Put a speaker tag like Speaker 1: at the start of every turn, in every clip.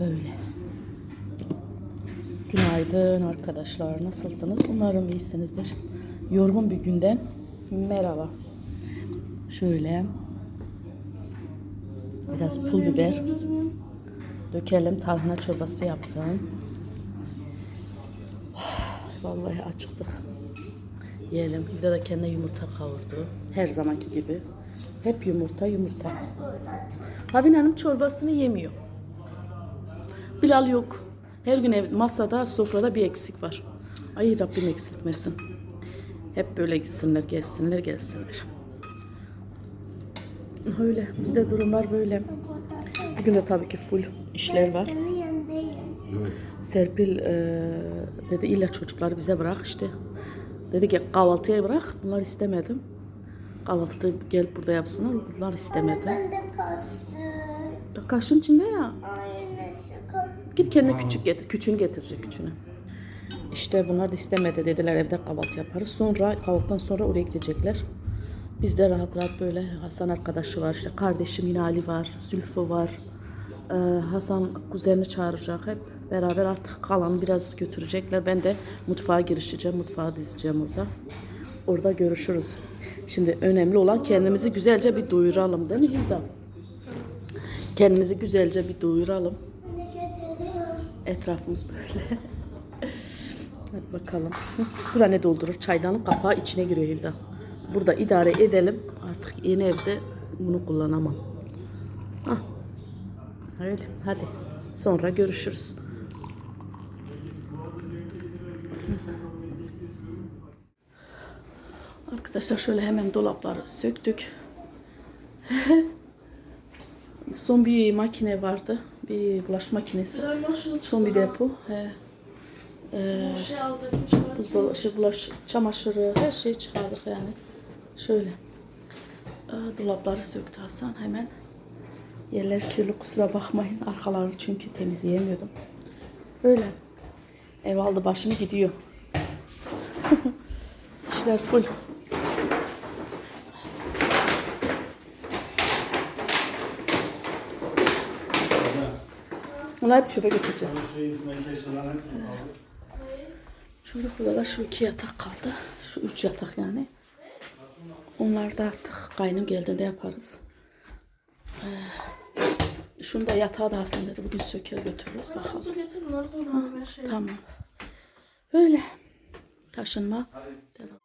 Speaker 1: Böyle. Günaydın arkadaşlar. Nasılsınız? Umarım iyisinizdir. Yorgun bir günden merhaba. Şöyle biraz pul biber dökelim. Tarhana çorbası yaptım. Vallahi acıktık. Yiyelim. Bir de kendine yumurta kavurdu. Her zamanki gibi. Hep yumurta yumurta. Habin Hanım çorbasını yemiyor. Bilal yok. Her gün ev, masada, sofrada bir eksik var. Ay Rabbim eksiltmesin. Hep böyle gitsinler, gelsinler, gelsinler. Öyle. Bizde durumlar böyle. Bugün de tabii ki full işler var. Serpil e, dedi illa çocukları bize bırak işte. Dedi ki kahvaltıya bırak. Bunlar istemedim. Kahvaltıda gel burada yapsınlar. Bunlar istemedi.
Speaker 2: Ben de kastım.
Speaker 1: Kaşın içinde ya.
Speaker 2: Kastım.
Speaker 1: Git kendine küçük getir. Küçüğünü getirecek küçüğünü. İşte bunlar da istemedi dediler evde kahvaltı yaparız. Sonra kahvaltıdan sonra oraya gidecekler. Biz de rahat rahat böyle Hasan arkadaşı var işte kardeşim yine Ali var, Zülfü var. Ee, Hasan kuzenini çağıracak hep beraber artık kalanı biraz götürecekler. Ben de mutfağa girişeceğim, mutfağa dizeceğim orada. Orada görüşürüz. Şimdi önemli olan kendimizi güzelce bir doyuralım değil mi Hilda? Kendimizi güzelce bir doyuralım. Etrafımız böyle. Hadi bakalım. Bura ne doldurur? Çaydanın kapağı içine giriyor Hilda. Burada idare edelim. Artık yeni evde bunu kullanamam. Ah. Öyle. Hadi. Sonra görüşürüz. Arkadaşlar şöyle hemen dolapları söktük. Son bir makine vardı. Bir bulaş makinesi. Son bir depo. He. Ee,
Speaker 3: şey
Speaker 1: buzdolabı, şey, bulaş, çamaşırı, her şeyi çıkardık yani. Şöyle. Dolapları söktü Hasan hemen. Yerler kirli kusura bakmayın. Arkalarını çünkü temizleyemiyordum. Öyle. Ev aldı başını gidiyor. İşler full. Onları hep çöpe götüreceğiz. Şöyle burada da şu iki yatak kaldı. Şu üç yatak yani. Onlar da artık kaynım geldiğinde yaparız. Ee, şunu da yatağa da Hasan dedi. Bugün söker götürürüz bakalım.
Speaker 3: Bunları ben şey.
Speaker 1: Tamam. Böyle. Taşınma. Devam.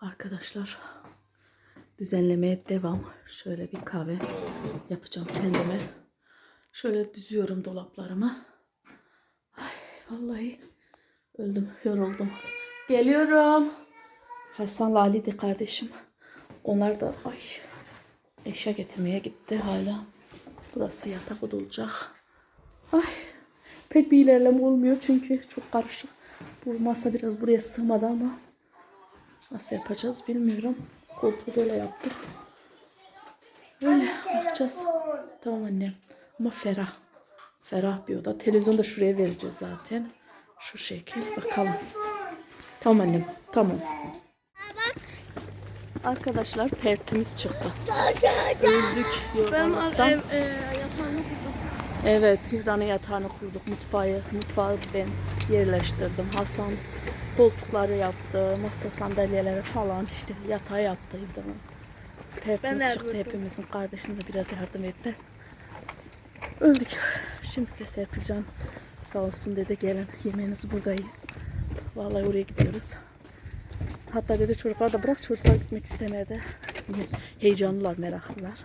Speaker 1: Arkadaşlar. Düzenlemeye devam. Şöyle bir kahve yapacağım kendime. Şöyle düzüyorum dolaplarımı. Ay vallahi öldüm, yoruldum. Geliyorum. Hasan'la Ali de kardeşim. Onlar da ay eşya getirmeye gitti hala. Burası yatak odulacak. Ay pek bir ilerleme olmuyor çünkü çok karışık. Bu masa biraz buraya sığmadı ama nasıl yapacağız bilmiyorum. Koltuğu böyle yaptık. Böyle bakacağız. Tamam annem. Ama ferah. Ferah bir oda. Televizyonu da şuraya vereceğiz zaten. Şu şekil. Bakalım. Tamam annem. Tamam. Arkadaşlar pertimiz çıktı. Öldük
Speaker 3: Ben
Speaker 1: yorganlıktan.
Speaker 3: ev, e, yatağını kurdum.
Speaker 1: Evet, Hilda'nın yatağını kurduk. Mutfağı, mutfağı ben yerleştirdim. Hasan koltukları yaptı, masa sandalyeleri falan işte yatağı yaptı Hilda'nın. Hepimiz
Speaker 3: Ben
Speaker 1: çıktı, hepimizin kardeşim de biraz yardım etti. Öldük. Şimdi de Serpilcan sağ olsun dedi gelin yemeğinizi burada. Vallahi oraya gidiyoruz. Hatta dedi çocuklar da bırak çocuklar gitmek istemedi. Heyecanlılar, meraklılar.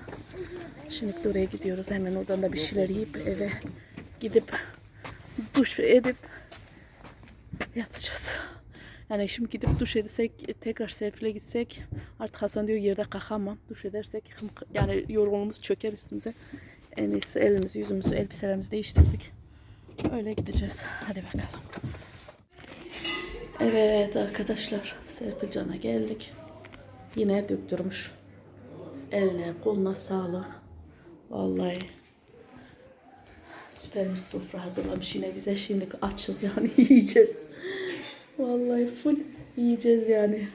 Speaker 1: Şimdi de oraya gidiyoruz. Hemen oradan da bir şeyler yiyip eve gidip duş edip yatacağız. Yani şimdi gidip duş etsek, tekrar Serpil'e gitsek artık Hasan diyor yerde kalkamam. Duş edersek yani yorgunluğumuz çöker üstümüze. En iyisi elimizi, yüzümüzü, elbiselerimizi değiştirdik. Öyle gideceğiz. Hadi bakalım. Evet arkadaşlar Serpil Can'a geldik. Yine döktürmüş. Eline koluna sağlık. Vallahi süper bir sofra hazırlamış yine bize. Şimdi açız yani yiyeceğiz. Vallahi full yiyeceğiz yani.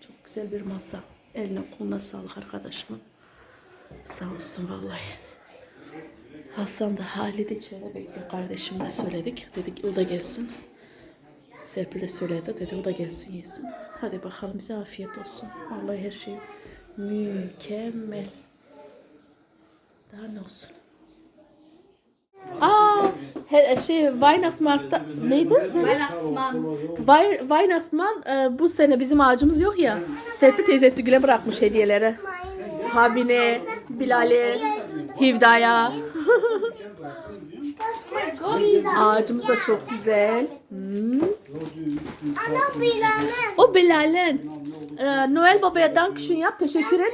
Speaker 1: Çok güzel bir masa. Eline koluna sağlık arkadaşımın. Sağ olsun vallahi. Hasan da Halide içeride bekliyor. Kardeşimle söyledik. Dedik o da gelsin. Serpil de söyledi. Dedi o da gelsin yesin. Hadi bakalım bize afiyet olsun. Vallahi her şey mükemmel. Daha ne olsun? Aa, he, şey Weihnachtsmarkt'ta neydi?
Speaker 3: Weihnachtsmann.
Speaker 1: Wei- Weihnachtsmann e, bu sene bizim ağacımız yok ya. Serpil teyzesi Gül'e bırakmış hediyeleri. Habine, Bilal'e, Hivda'ya. Ağacımız da çok güzel. Hmm.
Speaker 2: Ana.
Speaker 1: O Bilal'in. E, Noel Baba'ya Dankeschön yap. Teşekkür et.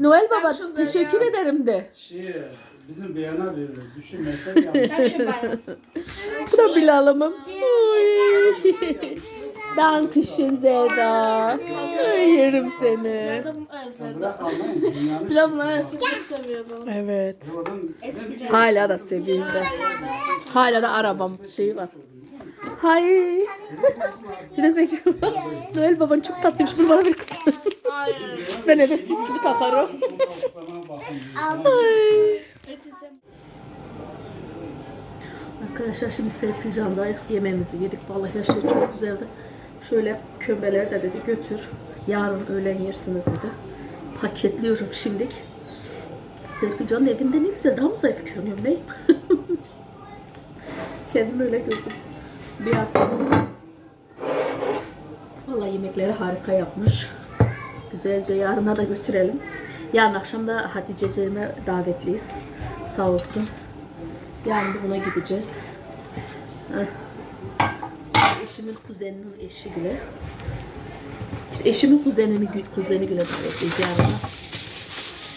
Speaker 1: Noel Baba teşekkür ederim de.
Speaker 4: Şey, bizim beyana yanlış.
Speaker 3: Dankeschön Weihnachten.
Speaker 1: Bu da Bilal'ımın. Dankeschön Zerda. Yerim seni.
Speaker 3: Nerede bu? Evet, nerede?
Speaker 4: Bırak almayın. Dünyanın
Speaker 3: Bir de bunları eskiden çok seviyordum.
Speaker 1: Evet. Hala da sevdiğimde. Hala da arabam şeyi var. Hay. bir de zeki. Noel baban çok tatlıymış. Bunu bana bir kız. Ben eve süs gibi takarım. Ay. Arkadaşlar şimdi Serpil Can'da yemeğimizi yedik. Vallahi her şey çok güzeldi. Şöyle kömbeleri de dedi götür. Yarın öğlen yersiniz dedi. Paketliyorum şimdik. Serpil Can'ın evinde ne güzel. Daha mı zayıf görünüyorum ne? Kendimi öyle gördüm. Bir an. Vallahi yemekleri harika yapmış. Güzelce yarına da götürelim. Yarın akşam da Hatice'ciğime davetliyiz. Sağ olsun. Yarın buna gideceğiz. Heh. Eşimin kuzeninin eşi bile. İşte eşimin kuzenini kuzeni güle davetliyiz yarına.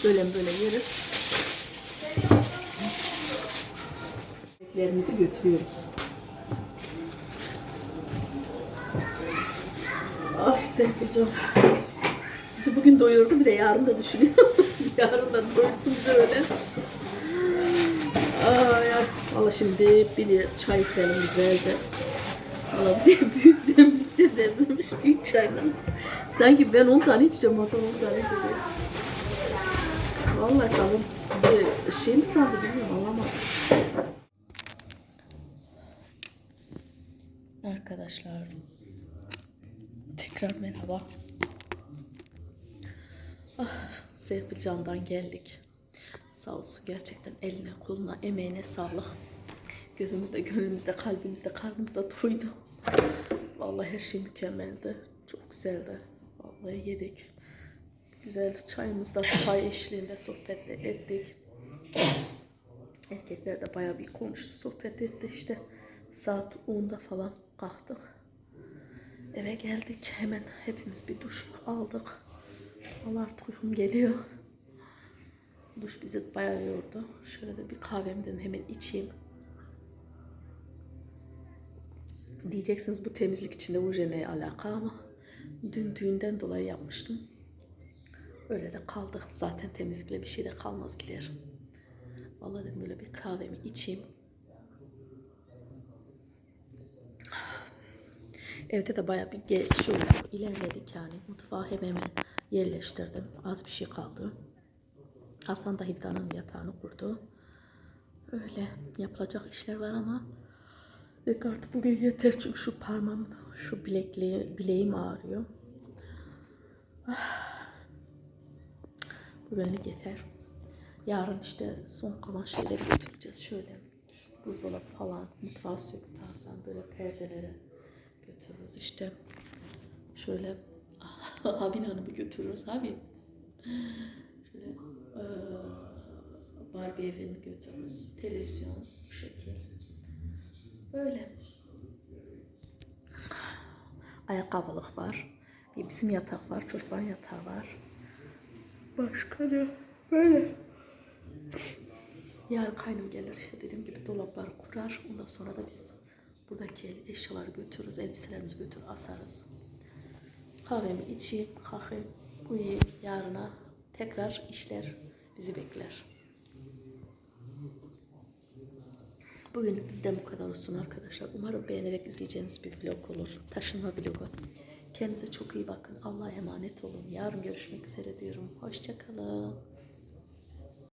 Speaker 1: Böyle böyle yeriz. Yemeklerimizi götürüyoruz. Ay Serpil'cim. Bizi bugün doyurdu bir de yarın da düşünüyor. yarın da doyursun bizi öyle. Ay, ay. Valla şimdi bir çay içelim güzelce. Bir de büyük demlikte demlemiş büyük çaydan. Sanki ben 10 tane içeceğim, Hasan 10 tane içecek. Vallahi tamam. Bizi şey mi sandı bilmiyorum anlamadım. Arkadaşlar tekrar merhaba. Ah, Serpil Can'dan geldik. Sağ olsun gerçekten eline, koluna, emeğine sağlık. Gözümüzde, gönlümüzde, kalbimizde, karnımızda doydu. Vallahi her şey mükemmeldi. Çok güzeldi. Vallahi yedik. Güzel çayımızda çay eşliğinde sohbet ettik. Erkekler de bayağı bir konuştu, sohbet etti işte. Saat 10'da falan kalktık. Eve geldik. Hemen hepimiz bir duş aldık. Vallahi artık uykum geliyor. Duş bizi bayağı yordu. Şöyle de bir kahvemden hemen içeyim. Diyeceksiniz bu temizlik içinde bu ne alakalı. Dün düğünden dolayı yapmıştım. Öyle de kaldı. Zaten temizlikle bir şey de kalmaz gider. Vallahi dedim böyle bir kahvemi içeyim. Evde de bayağı bir ge- şey oldu. ilerledik yani. Mutfağı hemen hemen yerleştirdim. Az bir şey kaldı. Hasan da Hilda'nın yatağını kurdu. Öyle yapılacak işler var ama Dedik bugün yeter çünkü şu parmağım, şu bilekli, bileğim ağrıyor. Ah. Bugünlük yeter. Yarın işte son kalan şeyleri götüreceğiz. Şöyle buzdolabı falan, mutfağı söktü Hasan böyle perdeleri götürürüz işte. Şöyle Habin Hanım'ı götürürüz abi. Şöyle eee, Barbie evini götürürüz. Televizyon bu şekil. Böyle. Ayakkabılık var. Bir bizim yatak var. Çocukların yatağı var. Başka ne? Böyle. Yarın kaynım gelir işte dediğim gibi dolaplar kurar. Ondan sonra da biz buradaki eşyaları götürürüz. Elbiselerimizi götürür asarız. Kahvemi içeyim, kalkayım, uyuyayım. Yarına tekrar işler bizi bekler. Bugünlük bizden bu kadar olsun arkadaşlar. Umarım beğenerek izleyeceğiniz bir vlog olur. Taşınma vlogu. Kendinize çok iyi bakın. Allah'a emanet olun. Yarın görüşmek üzere diyorum. Hoşçakalın.